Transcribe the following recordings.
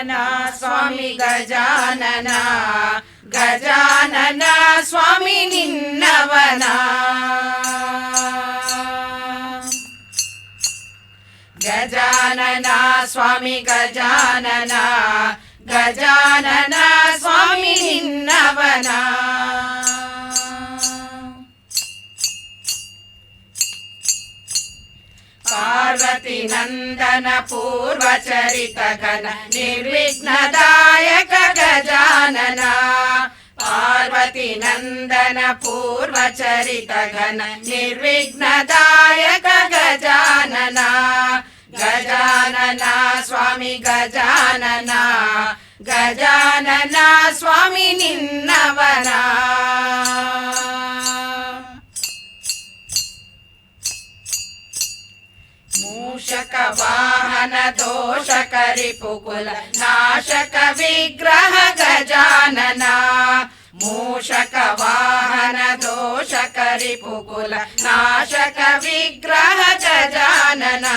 ಗಜಾನನ ಸ್ವಾಮಿ ಗಜಾನನ ಗಜಾನನ ಸ್ವಾಮಿ ನಿನ್ನವನ ಗಜಾನನ ಸ್ವಾಮಿ ಗಜಾನನ ಗಜಾನನ ಸ್ವಾಮಿ ನಿನ್ನವನ पार्वती नन्दन पूर्वचरित घन निर्विघ्नदायक गजानना पार्वती नन्दन पूर्वचरित घन निर्विघ्नदायक गजानना गजानना स्वामी गजानना गजानना स्वामी निन्नवना रक्षक वाहन दोष दोषकरिपुकुल नाशक विग्रह गजानना। मूषक वाहन दोष दोषकरिपुकुल नाशक विग्रह गजानना।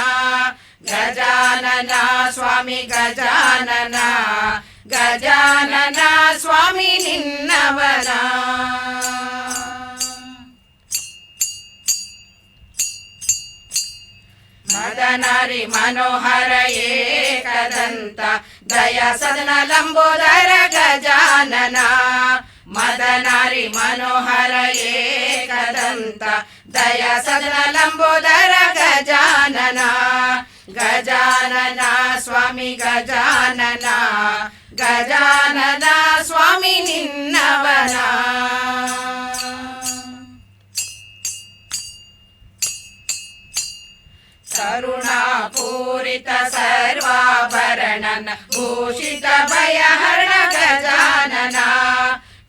गजानना स्वामी, गजानना। गजानना स्वामी निन्नवना। సదనరి మనోహరయే కదంత దయ సదన లంబోదర గజానన మదనరి మనోహరయే కదంత దయ సదన లంబోదర గజానన గజానన స్వామి గజానన గజా करुणापूरित सर्वाभरणन भूषित भयहरण गजानना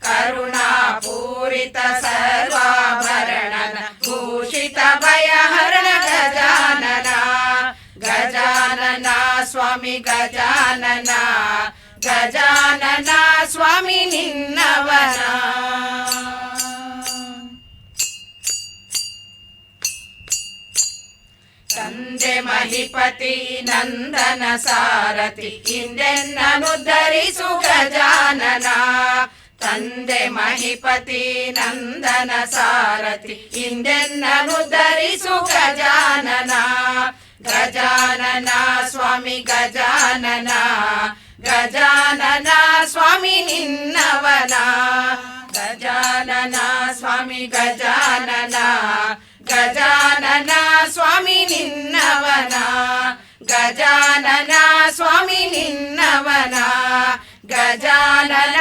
करुणापूरित सर्वाभरणन भूषित भयहरण गजानना गजानना स्वामी, गजानना। गजानना स्वामी ತಂದೆ ಮಹಿಪತಿ ನಂದನ ಸಾರಥಿ ಹಿಂದೆನ್ನನು ಧರಿಸು ಗಜಾನನ. ತಂದೆ ಮಹಿಪತಿ ನಂದನ ಸಾರಥಿ ಹಿಂದೆನ್ನನು ಧರಿಸು ಗಜಾನನ. ಗಜಾನನ ಸ್ವಾಮಿ, ಗಜಾನನ. ಗಜಾನನ ಸ್ವಾಮಿ ನಿನ್ನವನ. ಗಜಾನನ ಸ್ವಾಮಿ, ಗಜಾನನ. गजानन